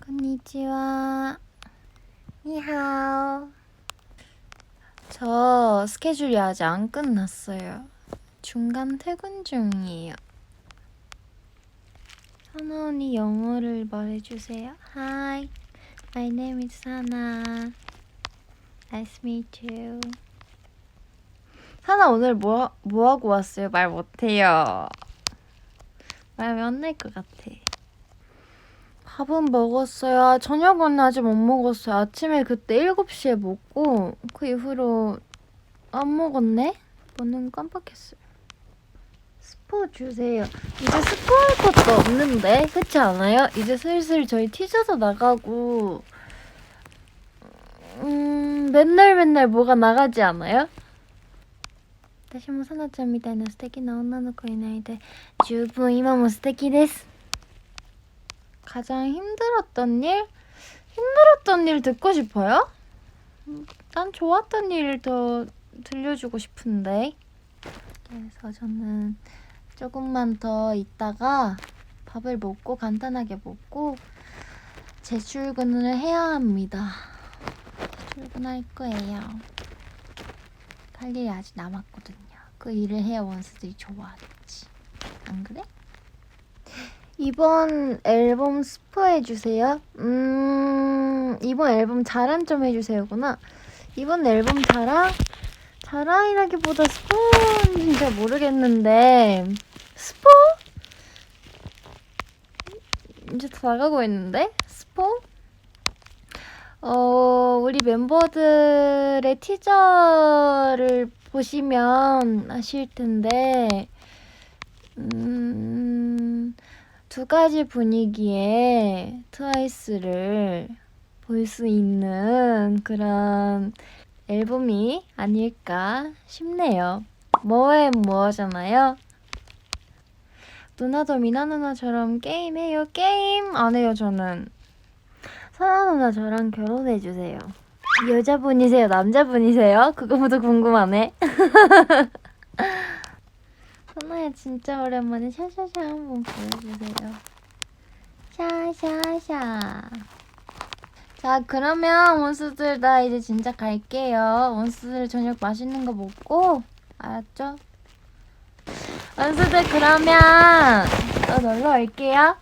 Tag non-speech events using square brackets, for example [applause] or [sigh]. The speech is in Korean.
konnichiwa. 니하오. 저 스케줄이 아직 안 끝났어요. 중간 퇴근 중이에요. 사나 언니 영어를 말해주세요. Hi, my name is Sana. Nice to meet you. 사나 오늘 뭐, 뭐 하고 왔어요? 말 못해요. 말하면 혼날 것 같아. 밥은 먹었어요. 저녁은 아직 못 먹었어요. 아침에 그때 7시에 먹고 그 이후로 안 먹었네? 뭐는 깜빡했어요. 스포 주세요. 이제 스포할 것도 없는데 그렇지 않아요? 이제 슬슬 저희 티저도 나가고 음 맨날 맨날 뭐가 나가지 않아요? 私もさなちゃんみたいな素敵な女の子いないで十分今も素敵です 가장 힘들었던 일? 힘들었던 일 듣고 싶어요? 음, 난 좋았던 일 더 들려주고 싶은데 그래서 저는 조금만 더 있다가 밥을 먹고 간단하게 먹고 재출근을 해야 합니다 출근할 거예요 할 일이 아직 남았거든요 그 일을 해야 원수들이 좋아하겠지 안 그래? 이번 앨범 스포 해주세요. 음, 이번 앨범 자랑 좀 해주세요구나. 이번 앨범 자랑? 자랑이라기보다 스포는 잘 모르겠는데, 스포? 이제 다 나가고 있는데? 스포? 어, 우리 멤버들의 티저를 보시면 아실 텐데, 음, 두 가지 분위기의 트와이스를 볼 수 있는 그런 앨범이 아닐까 싶네요. 뭐에 뭐잖아요. 누나도 미나 누나처럼 게임해요. 게임 안 해요, 저는. 사나 누나 저랑 결혼해주세요. 여자분이세요? 남자분이세요? 그거부터 궁금하네. [laughs] 하나야 진짜 오랜만에 샤샤샤 한번 보여주세요. 샤샤샤. 자 그러면 원수들 나 이제 진짜 갈게요. 원수들 저녁 맛있는 거 먹고 알았죠? 원수들 그러면 또 놀러 올게요.